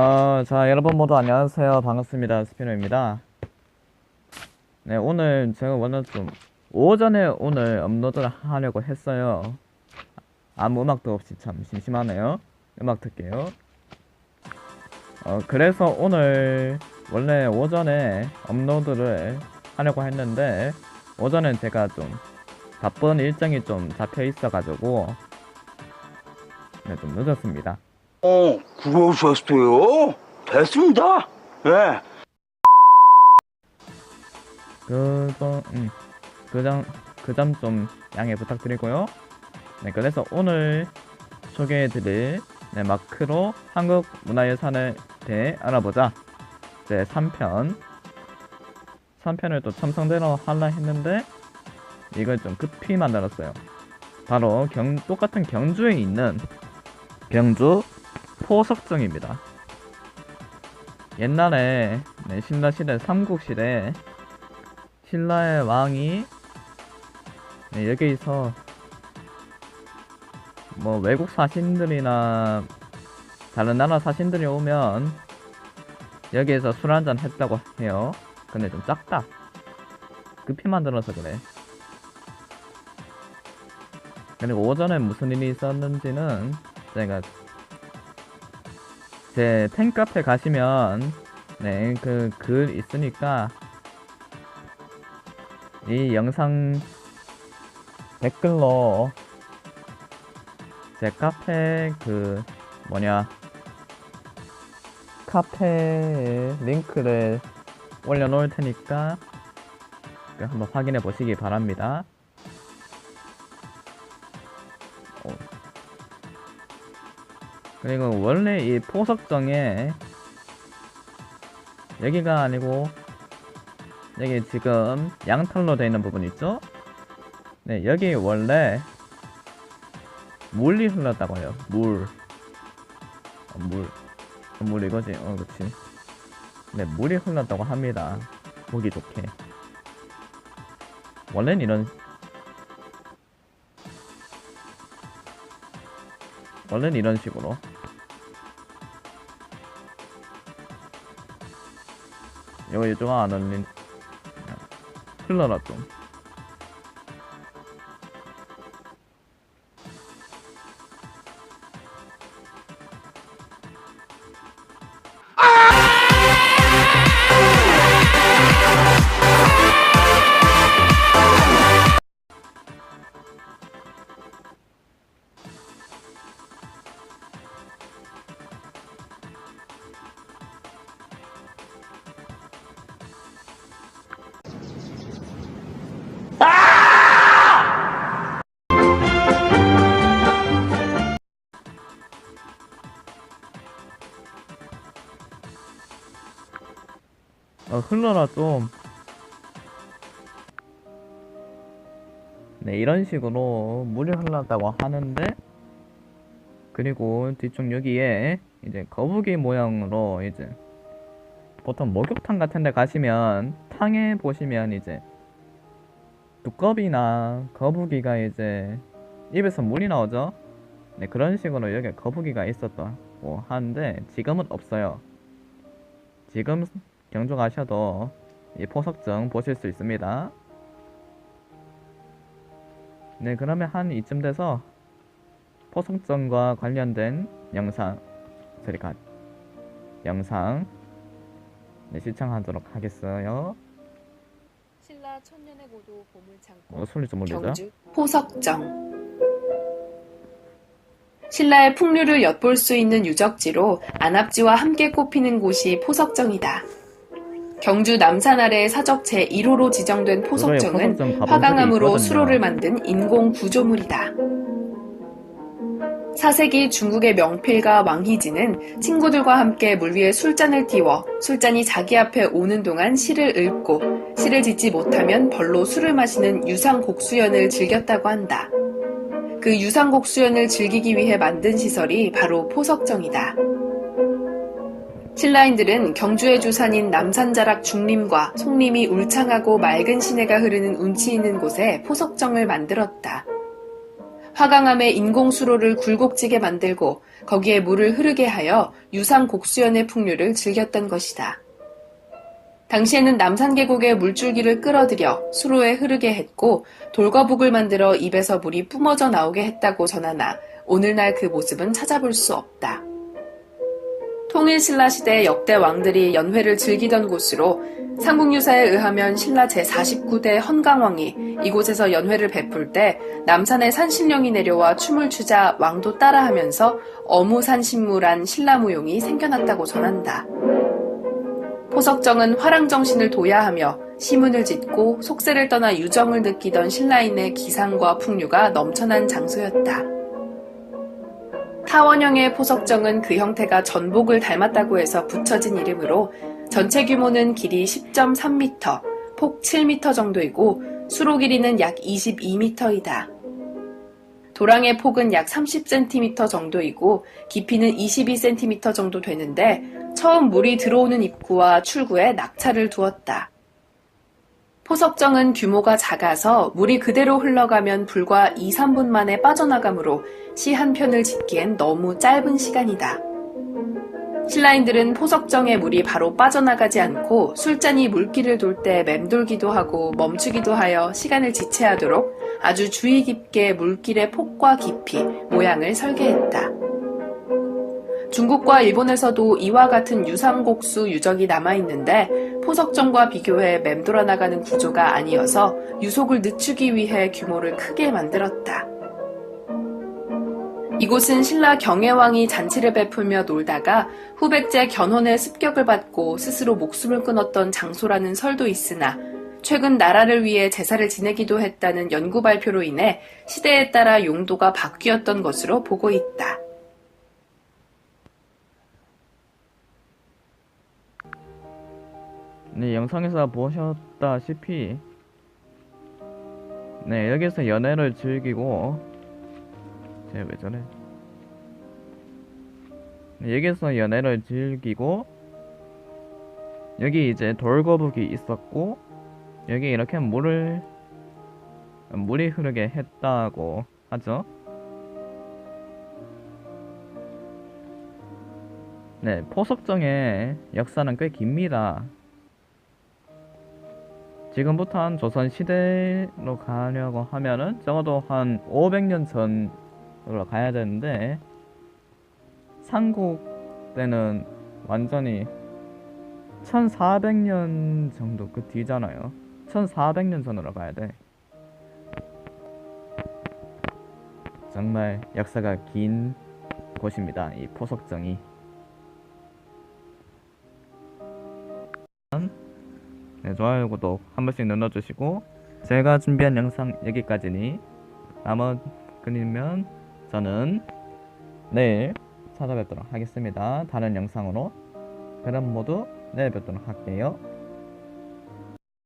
어, 자, 여러분 모두 안녕하세요. 반갑습니다. 스피너입니다. 네, 오늘 제가 원래 좀 오전에 오늘 업로드를 하려고 했어요. 아무 음악도 없이 참 심심하네요. 음악 틀게요. 어, 그래서 오늘 원래 오전에 업로드를 하려고 했는데 오전엔 제가 좀 바쁜 일정이 좀 잡혀 있어가지고 네, 좀 늦었습니다. 어, 그러셨어요? 됐습니다. 예. 그거 음, 그점 그점 좀 양해 부탁드리고요. 네, 그래서 오늘 소개해드릴 네, 마크로 한국 문화유산에 대해 알아보자 제 3편 3편을 또 첨성대로 하려 했는데 이걸 좀 급히 만들었어요. 바로 경 똑같은 경주에 있는 경주 포석정입니다. 옛날에 네, 신라 시대 삼국시대 신라의 왕이 네, 여기서 뭐 외국 사신들이나 다른 나라 사신들이 오면 여기에서 술 한잔 했다고 해요. 근데 좀 작다. 급히 만들어서 그래. 그리고 오전에 무슨 일이 있었는지는 제가 제 팬카페 가시면 네 그 글 있으니까 이 영상 댓글로 제 카페 그 뭐냐 카페 링크를 올려놓을 테니까 그 한번 확인해 보시기 바랍니다. 그리고 원래 이 포석정에 여기가 아니고 여기 지금 양털로 되어 있는 부분 있죠? 네, 여기 원래 물이 흘렀다고 해요. 물. 어, 물. 어, 물 이거지? 어, 그치. 네, 물이 흘렀다고 합니다. 보기 좋게. 원래는 이런, 원래는 이런 식으로. 이거 요즘 안 올린, 흘러라 좀. 어, 흘러라 좀. 네, 이런 식으로 물이 흘렀다고 하는데, 그리고 뒤쪽 여기에 이제 거북이 모양으로 이제 보통 목욕탕 같은 데 가시면 탕에 보시면 이제 두꺼비나 거북이가 이제 입에서 물이 나오죠? 네, 그런 식으로 여기 거북이가 있었다고 하는데 지금은 없어요. 지금 경주 가셔도 이 포석정 보실 수 있습니다. 네, 그러면 한 이쯤 돼서 포석정과 관련된 영상, 저리가 영상 네, 시청하도록 하겠어요. 신라 천년의 고도 보물 창고 어, 소리 좀 올리자. 경주 포석정 신라의 풍류를 엿볼 수 있는 유적지로 안압지와 함께 꼽히는 곳이 포석정이다. 경주 남산 아래의 사적 제1호로 지정된 포석정은 화강암으로. 수로를 만든 인공 구조물이다. 4세기 중국의 명필가 왕희진은 친구들과 함께 물 위에 술잔을 띄워 술잔이 자기 앞에 오는 동안 시를 읊고 시를 짓지 못하면 벌로 술을 마시는 유상곡수연을 즐겼다고 한다. 그 유상곡수연을 즐기기 위해 만든 시설이 바로 포석정이다. 신라인들은 경주의 주산인 남산자락 중림과 송림이 울창하고 맑은 시내가 흐르는 운치 있는 곳에 포석정을 만들었다. 화강암에 인공 수로를 굴곡지게 만들고 거기에 물을 흐르게 하여 유상 곡수연의 풍류를 즐겼던 것이다. 당시에는 남산 계곡의 물줄기를 끌어들여 수로에 흐르게 했고 돌거북을 만들어 입에서 물이 뿜어져 나오게 했다고 전하나 오늘날 그 모습은 찾아볼 수 없다. 통일신라 시대 역대 왕들이 연회를 즐기던 곳으로 삼국유사에 의하면 신라 제49대 헌강왕이 이곳에서 연회를 베풀 때 남산의 산신령이 내려와 춤을 추자 왕도 따라하면서 어무산신무란 신라무용이 생겨났다고 전한다. 포석정은 화랑정신을 도야하며 시문을 짓고 속세를 떠나 유정을 느끼던 신라인의 기상과 풍류가 넘쳐난 장소였다. 타원형의 포석정은 그 형태가 전복을 닮았다고 해서 붙여진 이름으로 전체 규모는 길이 10.3m, 폭 7m 정도이고 수로 길이는 약 22m이다. 도랑의 폭은 약 30cm 정도이고 깊이는 22cm 정도 되는데 처음 물이 들어오는 입구와 출구에 낙차를 두었다. 포석정은 규모가 작아서 물이 그대로 흘러가면 불과 2, 3분 만에 빠져나가므로 시 한 편을 짓기엔 너무 짧은 시간이다. 신라인들은 포석정의 물이 바로 빠져나가지 않고 술잔이 물길을 돌때 맴돌기도 하고 멈추기도 하여 시간을 지체하도록 아주 주의 깊게 물길의 폭과 깊이 모양을 설계했다. 중국과 일본에서도 이와 같은 유상곡수 유적이 남아있는데 포석정과 비교해 맴돌아 나가는 구조가 아니어서 유속을 늦추기 위해 규모를 크게 만들었다. 이곳은 신라 경혜왕이 잔치를 베풀며 놀다가 후백제 견훤의 습격을 받고 스스로 목숨을 끊었던 장소라는 설도 있으나 최근 나라를 위해 제사를 지내기도 했다는 연구 발표로 인해 시대에 따라 용도가 바뀌었던 것으로 보고 있다. 네, 영상에서 보셨다시피 네, 여기서 연애를 즐기고 제왜 저래? 네, 여기서 연애를 즐기고 여기 이제 돌거북이 있었고 여기 이렇게 물을 물이 흐르게 했다고 하죠. 네, 포석정의 역사는 꽤 깁니다. 지금부터 한 조선 시대로 가려고 하면은 적어도 한 500년 전으로 가야 되는데 삼국 때는 완전히 1400년 정도 그 뒤잖아요. 1400년 전으로 가야 돼. 정말 역사가 긴 곳입니다. 이 포석정이. 네, 좋아요, 구독 한 번씩 눌러주시고 제가 준비한 영상 여기까지니 다음은 그리면 저는 내일 찾아뵙도록 하겠습니다. 다른 영상으로 그럼 모두 내일 뵙도록 할게요.